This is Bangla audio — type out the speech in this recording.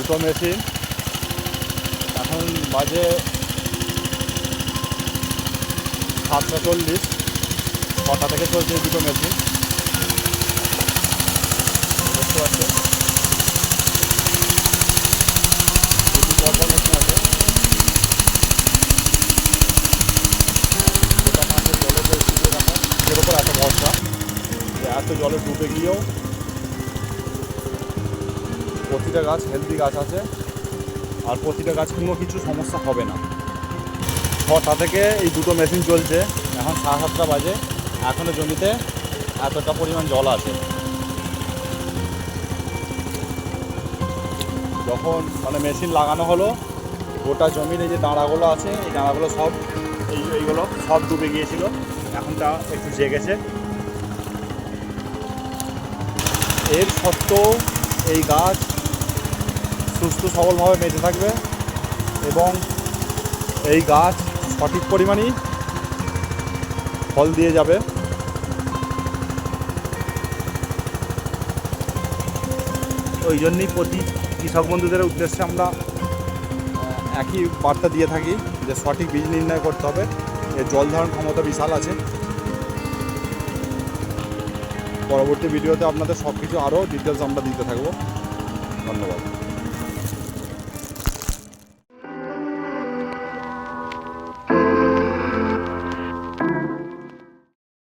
দুটো মেশিন। এখন বাজে সাতটা চল্লিশ। ছটা থেকে চলছে দুটো মেশিন। আছে। ভরসা এত জলে ডুবে গিয়েও প্রতিটা গাছ হেলদি গাছ আছে। আর প্রতিটা গাছ কোনো কিছু সমস্যা হবে না। ছটা থেকে এই দুটো মেশিন চলছে। এখন সাড়ে সাতটা বাজে। এখনও জমিতে এতটা পরিমাণ জল আছে। যখন মানে মেশিন লাগানো হলো, গোটা জমির এই যে দাঁড়াগুলো আছে, এই দাঁড়াগুলো সব, এই, এইগুলো সব ডুবে গিয়েছিল। এখন তা একটু জেগেছে। এর সত্ত্বেও এই গাছ সুস্থ সবলভাবে বেঁচে থাকবে এবং এই গাছ সঠিক পরিমাণেই ফল দিয়ে যাবে। ওই জন্যই প্রতি কৃষক বন্ধুদের উদ্দেশ্যে আমরা একই বার্তা দিয়ে থাকি যে সঠিক বীজ নির্ণয় করতে হবে। এর জল ধারণ ক্ষমতা বিশাল আছে। পরবর্তী ভিডিওতে আপনাদের সব কিছু আরও ডিটেলস আমরা দিতে থাকব। ধন্যবাদ।